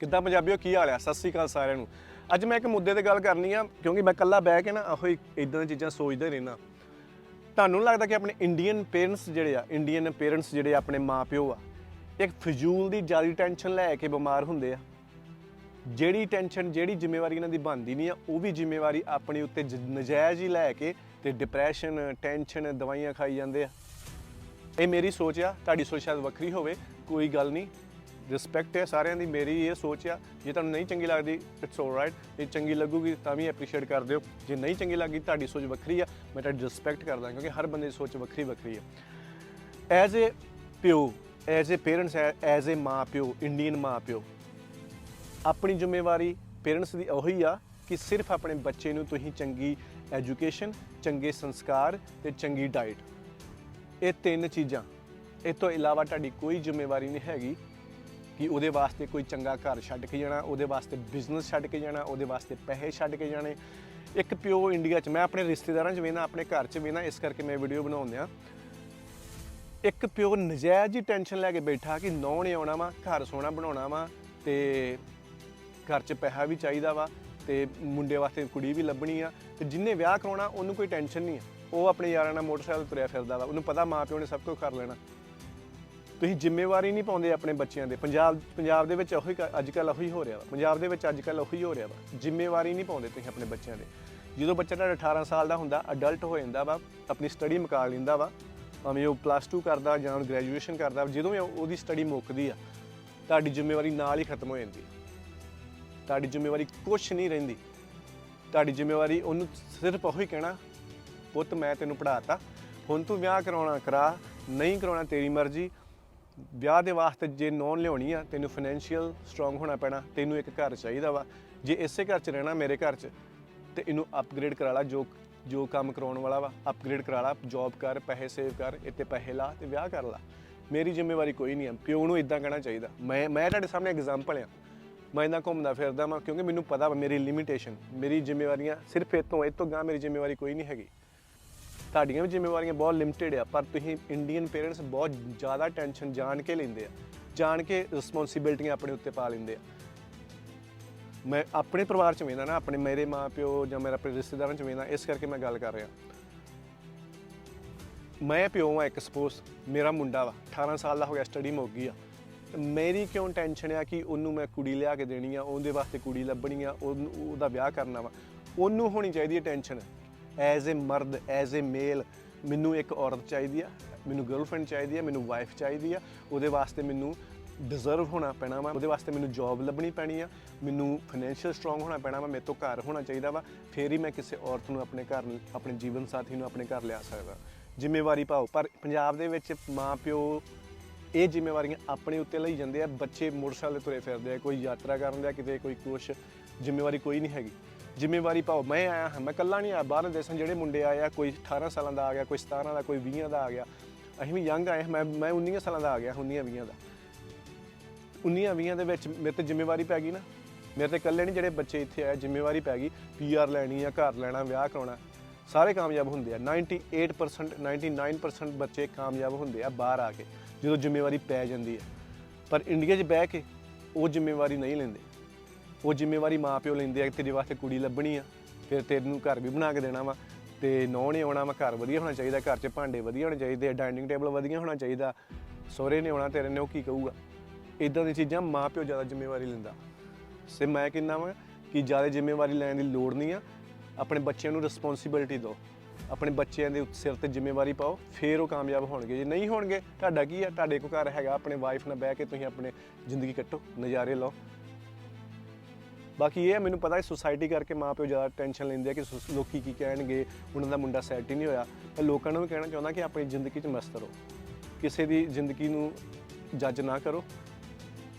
ਕਿੱਦਾਂ ਪੰਜਾਬੀਓ, ਕੀ ਹਾਲ ਆ? ਸਤਿ ਸ੍ਰੀ ਅਕਾਲ ਸਾਰਿਆਂ ਨੂੰ। ਅੱਜ ਮੈਂ ਇੱਕ ਮੁੱਦੇ ਤੇ ਗੱਲ ਕਰਨੀ ਆ, ਕਿਉਂਕਿ ਮੈਂ ਇਕੱਲਾ ਬਹਿ ਕੇ ਨਾ ਆਹੋ ਹੀ ਇਦਾਂ ਦੀਆਂ ਚੀਜ਼ਾਂ ਸੋਚਦਾ ਹੀ ਰਹਿਣਾ ਤੁਹਾਨੂੰ ਲੱਗਦਾ ਕਿ ਆਪਣੇ ਇੰਡੀਅਨ ਪੇਰੈਂਟਸ ਜਿਹੜੇ ਆ ਇੰਡੀਅਨ ਪੇਰੈਂਟਸ ਜਿਹੜੇ ਆਪਣੇ ਮਾਪਿਓ ਆ, ਇੱਕ ਫਜ਼ੂਲ ਦੀ ਜ਼ਿਆਦਾ ਟੈਨਸ਼ਨ ਲੈ ਕੇ ਬਿਮਾਰ ਹੁੰਦੇ ਆ। ਜਿਹੜੀ ਟੈਨਸ਼ਨ ਜਿਹੜੀ ਜ਼ਿੰਮੇਵਾਰੀ ਇਹਨਾਂ ਦੀ ਬਣਦੀ ਨਹੀਂ ਆ, ਉਹ ਵੀ ਜ਼ਿੰਮੇਵਾਰੀ ਆਪਣੇ ਉੱਤੇ ਜ- ਨਜਾਇਜ਼ ਹੀ ਲੈ ਕੇ ਤੇ ਡਿਪਰੈਸ਼ਨ ਟੈਨਸ਼ਨ ਦਵਾਈਆਂ ਖਾਈ ਜਾਂਦੇ ਆ। ਇਹ ਮੇਰੀ ਸੋਚ ਆ, ਤੁਹਾਡੀ ਸੋਚ ਸ਼ਾਇਦ ਵੱਖਰੀ ਹੋਵੇ, ਕੋਈ ਗੱਲ ਨਹੀਂ ਰਿਸਪੈਕਟ ਹੈ, ਸਾਰਿਆਂ ਦੀ ਮੇਰੀ ਇਹ ਸੋਚ ਆ। ਜੇ ਤੁਹਾਨੂੰ ਨਹੀਂ ਚੰਗੀ ਲੱਗਦੀ ਇਟਸ ਆਲਰਾਈਟ ਜੇ ਚੰਗੀ ਲੱਗੂਗੀ, ਤਾਂ ਵੀ ਐਪਰੀਸ਼ੀਏਟ ਕਰ ਦਿਓ। ਜੇ ਨਹੀਂ ਚੰਗੀ ਲੱਗੀ, ਤੁਹਾਡੀ ਸੋਚ ਵੱਖਰੀ ਆ। ਮੈਂ ਤੁਹਾਡੀ ਰਿਸਪੈਕਟ ਕਰਦਾ, ਕਿਉਂਕਿ ਹਰ ਬੰਦੇ ਦੀ ਸੋਚ ਵੱਖਰੀ ਵੱਖਰੀ ਆ। ਐਜ਼ ਅ ਪਿਓ as a parents as a ਮਾਂ ਪਿਓ ਇੰਡੀਅਨ ਮਾਂ ਪਿਓ ਆਪਣੀ ਜ਼ਿੰਮੇਵਾਰੀ ਪੇਰੈਂਟਸ ਦੀ ਉਹੀ ਆ ਕਿ ਸਿਰਫ ਆਪਣੇ ਬੱਚੇ ਨੂੰ ਤੁਸੀਂ ਚੰਗੀ ਐਜੂਕੇਸ਼ਨ ਚੰਗੇ ਸੰਸਕਾਰ ਤੇ ਚੰਗੀ ਡਾਈਟ ਇਹ ਤਿੰਨ ਚੀਜ਼ਾਂ। ਇਹ ਤੋਂ ਇਲਾਵਾ ਤੁਹਾਡੀ ਕੋਈ ਜ਼ਿੰਮੇਵਾਰੀ ਨਹੀਂ ਹੈਗੀ। ਕਿ ਉਹਦੇ ਵਾਸਤੇ ਕੋਈ ਚੰਗਾ ਘਰ ਛੱਡ ਕੇ ਜਾਣਾ, ਉਹਦੇ ਵਾਸਤੇ ਬਿਜ਼ਨਸ ਛੱਡ ਕੇ ਜਾਣਾ, ਉਹਦੇ ਵਾਸਤੇ ਪੈਸੇ ਛੱਡ ਕੇ ਜਾਣੇ। ਇੱਕ ਪਿਓ ਇੰਡੀਆ 'ਚ, ਮੈਂ ਆਪਣੇ ਰਿਸ਼ਤੇਦਾਰਾਂ 'ਚ ਵੇਨਾ ਆਪਣੇ ਘਰ 'ਚ ਵੇਨਾ ਇਸ ਕਰਕੇ ਮੈਂ ਵੀਡੀਓ ਬਣਾਉਂਦਿਆਂ ਇੱਕ ਪਿਓ ਨਜਾਇਜ਼ ਹੀ ਟੈਨਸ਼ਨ ਲੈ ਕੇ ਬੈਠਾ ਕਿ ਨੌ ਨੇ ਆਉਣਾ ਵਾ, ਘਰ ਸੋਹਣਾ ਬਣਾਉਣਾ ਵਾ, ਤੇ ਘਰ 'ਚ ਪੈਸਾ ਵੀ ਚਾਹੀਦਾ ਵਾ, ਤੇ ਮੁੰਡੇ ਵਾਸਤੇ ਕੁੜੀ ਵੀ ਲੱਭਣੀ ਆ, ਤੇ ਜਿੰਨੇ ਵਿਆਹ ਕਰਾਉਣਾ, ਉਹਨੂੰ ਕੋਈ ਟੈਨਸ਼ਨ ਨਹੀਂ ਆ। ਉਹ ਆਪਣੇ ਯਾਰਾਂ ਨਾਲ ਮੋਟਰਸਾਈਕਲ ਤੁਰਿਆ ਫਿਰਦਾ ਵਾ, ਉਹਨੂੰ ਪਤਾ ਮਾਂ ਪਿਓ ਨੇ ਸਭ ਕੁਝ ਕਰ ਲੈਣਾ। ਤੁਸੀਂ ਜ਼ਿੰਮੇਵਾਰੀ ਨਹੀਂ ਪਾਉਂਦੇ ਆਪਣੇ ਬੱਚਿਆਂ ਦੇ। ਪੰਜਾਬ ਪੰਜਾਬ ਦੇ ਵਿੱਚ ਉਹੀ ਅੱਜ ਕੱਲ ਉਹੀ ਹੋ ਰਿਹਾ ਵਾ। ਪੰਜਾਬ ਦੇ ਵਿੱਚ ਅੱਜ ਕੱਲ ਉਹੀ ਹੋ ਰਿਹਾ ਵਾ। ਜ਼ਿੰਮੇਵਾਰੀ ਨਹੀਂ ਪਾਉਂਦੇ ਤੁਸੀਂ ਆਪਣੇ ਬੱਚਿਆਂ ਦੇ। ਜਦੋਂ ਬੱਚਾ ਤੁਹਾਡਾ 18 ਸਾਲ ਦਾ ਹੁੰਦਾ ਅਡਲਟ ਹੋ ਜਾਂਦਾ ਵਾ, ਆਪਣੀ ਸਟੱਡੀ ਮੁਕਾ ਲੈਂਦਾ ਵਾ, ਭਾਵੇਂ ਉਹ ਪਲੱਸ 2 ਕਰਦਾ ਜਾਂ ਗ੍ਰੈਜੂਏਸ਼ਨ ਕਰਦਾ, ਜਦੋਂ ਵੀ ਉਹਦੀ ਸਟੱਡੀ ਮੁੱਕਦੀ ਆ, ਤੁਹਾਡੀ ਜ਼ਿੰਮੇਵਾਰੀ ਨਾਲ ਹੀ ਖਤਮ ਹੋ ਜਾਂਦੀ ਤੁਹਾਡੀ ਜ਼ਿੰਮੇਵਾਰੀ ਕੁਛ ਨਹੀਂ ਰਹਿੰਦੀ। ਤੁਹਾਡੀ ਜ਼ਿੰਮੇਵਾਰੀ ਉਹਨੂੰ ਸਿਰਫ ਉਹੀ ਕਹਿਣਾ, ਪੁੱਤ, ਮੈਂ ਤੈਨੂੰ ਪੜਾਤਾ ਹੁਣ ਤੂੰ ਵਿਆਹ ਕਰਾਉਣਾ ਕਰਾ, ਨਹੀਂ ਕਰਾਉਣਾ ਤੇਰੀ ਮਰਜ਼ੀ ਵਿਆਹ ਦੇ ਵਾਸਤੇ ਜੇ ਨੌਨ ਲਿਆਉਣੀ ਆ, ਤੈਨੂੰ ਫਾਈਨੈਂਸ਼ੀਅਲ ਸਟਰੋਂਗ ਹੋਣਾ ਪੈਣਾ, ਤੈਨੂੰ ਇੱਕ ਘਰ ਚਾਹੀਦਾ ਵਾ। ਜੇ ਇਸੇ ਘਰ 'ਚ ਰਹਿਣਾ ਮੇਰੇ ਘਰ 'ਚ, ਤੇ ਇਹਨੂੰ ਅਪਗ੍ਰੇਡ ਕਰਾ ਲਾ, ਜੋ ਜੋ ਕੰਮ ਕਰਾਉਣ ਵਾਲਾ ਵਾ ਅਪਗ੍ਰੇਡ ਕਰਾ ਲਾ ਜੌਬ ਕਰ, ਪੈਸੇ ਸੇਵ ਕਰ, ਇੱਥੇ ਪੈਸੇ ਲਾ ਤੇ ਵਿਆਹ ਕਰ ਲਾ। ਮੇਰੀ ਜ਼ਿੰਮੇਵਾਰੀ ਕੋਈ ਨਹੀਂ ਆ, ਪਿਓ ਨੂੰ ਇਦਾਂ ਕਹਿਣਾ ਚਾਹੀਦਾ। ਮੈਂ ਮੈਂ ਤੁਹਾਡੇ ਸਾਹਮਣੇ ਐਗਜ਼ਾਮਪਲ ਆ। ਮੈਂ ਇਹਨਾਂ ਘੁੰਮਦਾ ਫਿਰਦਾ ਮੈਂ ਕਿਉਂਕਿ ਮੈਨੂੰ ਪਤਾ ਵਾ ਮੇਰੀ ਲਿਮਿਟੇਸ਼ਨ ਮੇਰੀ ਜ਼ਿੰਮੇਵਾਰੀਆਂ ਸਿਰਫ ਇਹ ਤੋਂ ਇਹ ਤੋਂ ਗਾਂ ਮੇਰੀ ਜ਼ਿੰਮੇਵਾਰੀ ਕੋਈ ਨਹੀਂ ਹੈਗੀ। ਤੁਹਾਡੀਆਂ ਵੀ ਜ਼ਿੰਮੇਵਾਰੀਆਂ ਬਹੁਤ ਲਿਮਟਿਡ ਆ, ਪਰ ਤੁਸੀਂ ਇੰਡੀਅਨ ਪੇਰੈਂਟਸ ਬਹੁਤ ਜ਼ਿਆਦਾ ਟੈਨਸ਼ਨ ਜਾਣ ਕੇ ਲੈਂਦੇ ਆ, ਜਾਣ ਕੇ ਰਿਸਪੌਂਸਿਬਿਲਟੀਆਂ ਆਪਣੇ ਉੱਤੇ ਪਾ ਲੈਂਦੇ ਆ। ਮੈਂ ਆਪਣੇ ਪਰਿਵਾਰ ਚ ਵੇਖਦਾ ਨਾ, ਆਪਣੇ ਮੇਰੇ ਮਾਪਿਓ ਜਾਂ ਮੇਰੇ ਆਪਣੇ ਰਿਸ਼ਤੇਦਾਰਾਂ ਚ ਵੇਖਦਾ, ਇਸ ਕਰਕੇ ਮੈਂ ਗੱਲ ਕਰ ਰਿਹਾ। ਮੈਂ ਪਿਓ ਆ ਇੱਕ ਸਪੋਜ਼ ਮੇਰਾ ਮੁੰਡਾ ਵਾ 18 ਸਾਲ ਦਾ ਹੋ ਗਿਆ ਸਟੱਡੀ ਮੁੱਕ ਗਈ ਆ। ਤੇ ਮੇਰੀ ਕਿਉਂ ਟੈਨਸ਼ਨ ਆ ਕਿ ਉਹਨੂੰ ਮੈਂ ਕੁੜੀ ਲਿਆ ਕੇ ਦੇਣੀ ਆ, ਉਹਦੇ ਵਾਸਤੇ ਕੁੜੀ ਲੱਭਣੀ ਆ, ਉਹਨੂੰ- ਉਹਦਾ ਵਿਆਹ ਕਰਨਾ ਵਾ। ਉਹਨੂੰ ਹੋਣੀ ਚਾਹੀਦੀ ਹੈ ਟੈਨਸ਼ਨ ਐਜ਼ ਅ ਮਰਦ, ਐਜ਼ ਅ ਮੇਲ, ਮੈਨੂੰ ਇੱਕ ਔਰਤ ਚਾਹੀਦੀ ਆ, ਮੈਨੂੰ ਗਰਲਫ੍ਰੈਂਡ ਚਾਹੀਦੀ ਆ, ਮੈਨੂੰ ਵਾਈਫ ਚਾਹੀਦੀ ਆ, ਉਹਦੇ ਵਾਸਤੇ ਮੈਨੂੰ ਡਿਜ਼ਰਵ ਹੋਣਾ ਪੈਣਾ ਵਾ, ਉਹਦੇ ਵਾਸਤੇ ਮੈਨੂੰ ਜੌਬ ਲੱਭਣੀ ਪੈਣੀ ਆ, ਮੈਨੂੰ ਫਾਈਨੈਂਸ਼ੀਅਲ ਸਟਰੋਂਗ ਹੋਣਾ ਪੈਣਾ ਵਾ, ਮੇਰੇ ਤੋਂ ਘਰ ਹੋਣਾ ਚਾਹੀਦਾ ਵਾ, ਫੇਰ ਹੀ ਮੈਂ ਕਿਸੇ ਔਰਤ ਨੂੰ ਆਪਣੇ ਘਰ ਆਪਣੇ ਜੀਵਨ ਸਾਥੀ ਨੂੰ ਆਪਣੇ ਘਰ ਲਿਆ ਸਕਦਾ। ਜ਼ਿੰਮੇਵਾਰੀ ਪਾਓ, ਪਰ ਪੰਜਾਬ ਦੇ ਵਿੱਚ ਮਾਂ, ਪਿਓ ਇਹ ਜ਼ਿੰਮੇਵਾਰੀਆਂ ਆਪਣੇ ਉੱਤੇ ਲਈ ਜਾਂਦੇ ਆ, ਬੱਚੇ ਮੋਟਰਸਾਈਕਲ ਤੁਰੇ ਫਿਰਦੇ ਆ, ਕੋਈ ਯਾਤਰਾ ਕਰਨ ਦਿਆ ਕਿਤੇ ਕੋਈ ਕੁਛ, ਜ਼ਿੰਮੇਵਾਰੀ ਕੋਈ ਨਹੀਂ ਹੈਗੀ। ਜ਼ਿੰਮੇਵਾਰੀ ਪਾਓ। ਮੈਂ ਆਇਆ ਹਾਂ ਮੈਂ ਇਕੱਲਾ ਨਹੀਂ ਆਇਆ ਬਾਹਰਲੇ ਦੇਸ਼ਾਂ ਜਿਹੜੇ ਮੁੰਡੇ ਆਏ ਆ ਕੋਈ 18 ਸਾਲਾਂ ਦਾ ਆ ਗਿਆ ਕੋਈ 17 ਦਾ ਕੋਈ 20 ਦਾ ਆ ਗਿਆ। ਅਸੀਂ ਵੀ ਯੰਗ ਆਏ ਹਾਂ, ਮੈਂ ਮੈਂ 19 ਸਾਲਾਂ ਦਾ ਆ ਗਿਆ 19 20 ਦਾ। 19 20 ਦੇ ਵਿੱਚ ਮੇਰੇ ਤੇ ਜ਼ਿੰਮੇਵਾਰੀ ਪੈ ਗਈ ਨਾ। ਮੇਰੇ ਤੇ ਇਕੱਲੇ ਨਹੀਂ ਜਿਹੜੇ ਬੱਚੇ ਇੱਥੇ ਆਏ ਜ਼ਿੰਮੇਵਾਰੀ ਪੈ ਗਈ। ਪੀਆਰ ਲੈਣੀ ਆ ਘਰ ਲੈਣਾ ਵਿਆਹ ਕਰਾਉਣਾ ਸਾਰੇ ਕਾਮਯਾਬ ਹੁੰਦੇ ਆ। 98% 99% ਬੱਚੇ ਕਾਮਯਾਬ ਹੁੰਦੇ ਆ ਬਾਹਰ ਆ ਕੇ ਜਦੋਂ ਜ਼ਿੰਮੇਵਾਰੀ ਪੈ ਜਾਂਦੀ ਹੈ ਪਰ ਇੰਡੀਆ 'ਚ ਬਹਿ ਕੇ ਉਹ ਜ਼ਿੰਮੇਵਾਰੀ ਨਹੀਂ ਲੈਂਦੇ। ਉਹ ਜ਼ਿੰਮੇਵਾਰੀ ਮਾਂ ਪਿਓ ਲੈਂਦੇ ਆ ਤੇਰੇ ਵਾਸਤੇ ਕੁੜੀ ਲੱਭਣੀ ਆ, ਫਿਰ ਤੈਨੂੰ ਘਰ ਵੀ ਬਣਾ ਕੇ ਦੇਣਾ ਵਾ ਤੇ ਨੌ ਨੇ ਆਉਣਾ ਵਾ, ਘਰ ਵਧੀਆ ਹੋਣਾ ਚਾਹੀਦਾ, ਘਰ 'ਚ ਭਾਂਡੇ ਵਧੀਆ ਹੋਣੇ ਚਾਹੀਦੇ ਡਾਈਨਿੰਗ ਟੇਬਲ ਵਧੀਆ ਹੋਣਾ ਚਾਹੀਦਾ, ਸਹੁਰੇ ਨੇ ਆਉਣਾ, ਤੇਰੇ ਨੇ ਉਹ ਕੀ ਕਹੂਗਾ? ਇਦਾਂ ਦੀਆਂ ਚੀਜ਼ਾਂ ਮਾਂ ਪਿਓ ਜ਼ਿਆਦਾ ਜ਼ਿੰਮੇਵਾਰੀ ਲੈਂਦਾ। ਸੇ ਮੈਂ ਕਹਿੰਦਾ ਵਾਂ ਕਿ ਜ਼ਿਆਦਾ ਜ਼ਿੰਮੇਵਾਰੀ ਲੈਣ ਦੀ ਲੋੜ ਨਹੀਂ ਆ, ਆਪਣੇ ਬੱਚਿਆਂ ਨੂੰ ਰਿਸਪੌਂਸਿਬਿਲਟੀ ਦਿਓ। ਆਪਣੇ ਬੱਚਿਆਂ ਦੇ ਸਿਰ ਤੇ ਜ਼ਿੰਮੇਵਾਰੀ ਪਾਓ, ਫੇਰ ਉਹ ਕਾਮਯਾਬ ਹੋਣਗੇ। ਜੇ ਨਹੀਂ ਹੋਣਗੇ, ਤੁਹਾਡਾ ਕੀ ਆ? ਤੁਹਾਡੇ ਕੋਲ ਘਰ ਹੈਗਾ, ਆਪਣੇ ਵਾਈਫ ਨਾਲ ਬਹਿ ਕੇ ਤੁਸੀਂ ਆਪਣੇ ਜ਼ਿੰਦਗੀ ਕੱਟੋ, ਨਜ਼ਾਰੇ ਲਓ। ਬਾਕੀ ਇਹ ਹੈ, ਮੈਨੂੰ ਪਤਾ ਹੈ ਸੁਸਾਇਟੀ ਕਰਕੇ ਮਾਪਿਓ ਜ਼ਿਆਦਾ ਟੈਨਸ਼ਨ ਲੈਂਦੇ ਆ ਕਿ ਸੁਸ- ਲੋਕੀ ਕੀ ਕਹਿਣਗੇ ਉਹਨਾਂ ਦਾ ਮੁੰਡਾ ਸੈੱਟ ਹੀ ਨਹੀਂ ਹੋਇਆ। ਮੈਂ ਲੋਕਾਂ ਨੂੰ ਵੀ ਕਹਿਣਾ ਚਾਹੁੰਦਾ ਕਿ ਆਪਣੀ ਜ਼ਿੰਦਗੀ 'ਚ ਮਸਤ ਰਹੋ। ਕਿਸੇ ਦੀ ਜ਼ਿੰਦਗੀ ਨੂੰ ਜੱਜ ਨਾ ਕਰੋ।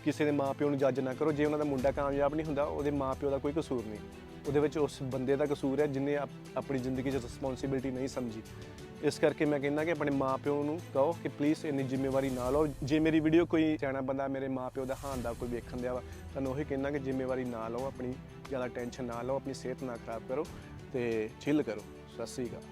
ਕਿਸੇ ਦੇ ਮਾਪਿਓ ਨੂੰ ਜੱਜ ਨਾ ਕਰੋ। ਜੇ ਉਹਨਾਂ ਦਾ ਮੁੰਡਾ ਕਾਮਯਾਬ ਨਹੀਂ ਹੁੰਦਾ, ਉਹਦੇ ਮਾਪਿਓ ਦਾ ਕੋਈ ਕਸੂਰ ਨਹੀਂ। ਉਹਦੇ ਵਿੱਚ ਉਸ ਬੰਦੇ ਦਾ ਕਸੂਰ ਹੈ ਜਿਨੇ ਆਪਣੀ ਜ਼ਿੰਦਗੀ 'ਚ ਰਿਸਪੌਂਸਿਬਿਲਟੀ ਨਹੀਂ ਸਮਝੀ। ਇਸ ਕਰਕੇ ਮੈਂ ਕਹਿੰਦਾ ਕਿ ਆਪਣੇ ਮਾਪਿਓ ਨੂੰ ਕਹੋ ਕਿ ਪਲੀਜ਼ ਇੰਨੀ ਜ਼ਿੰਮੇਵਾਰੀ ਨਾ ਲਓ ਜੇ ਮੇਰੀ ਵੀਡੀਓ ਕੋਈ ਸਿਆਣਾ ਬੰਦਾ ਮੇਰੇ ਮਾਪਿਓ ਦਾ ਹਾਲ ਦਾ ਕੋਈ ਵੇਖਣ ਦਿਆ ਵਾ, ਤੁਹਾਨੂੰ ਉਹੀ ਕਹਿੰਦਾ ਕਿ ਜ਼ਿੰਮੇਵਾਰੀ ਨਾ ਲਓ ਆਪਣੀ ਜ਼ਿਆਦਾ ਟੈਨਸ਼ਨ ਨਾ ਲਓ, ਆਪਣੀ ਸਿਹਤ ਨਾ ਖਰਾਬ ਕਰੋ ਤੇ ਚਿੱਲ ਕਰੋ। ਸਤਿ ਸ੍ਰੀ ਅਕਾਲ।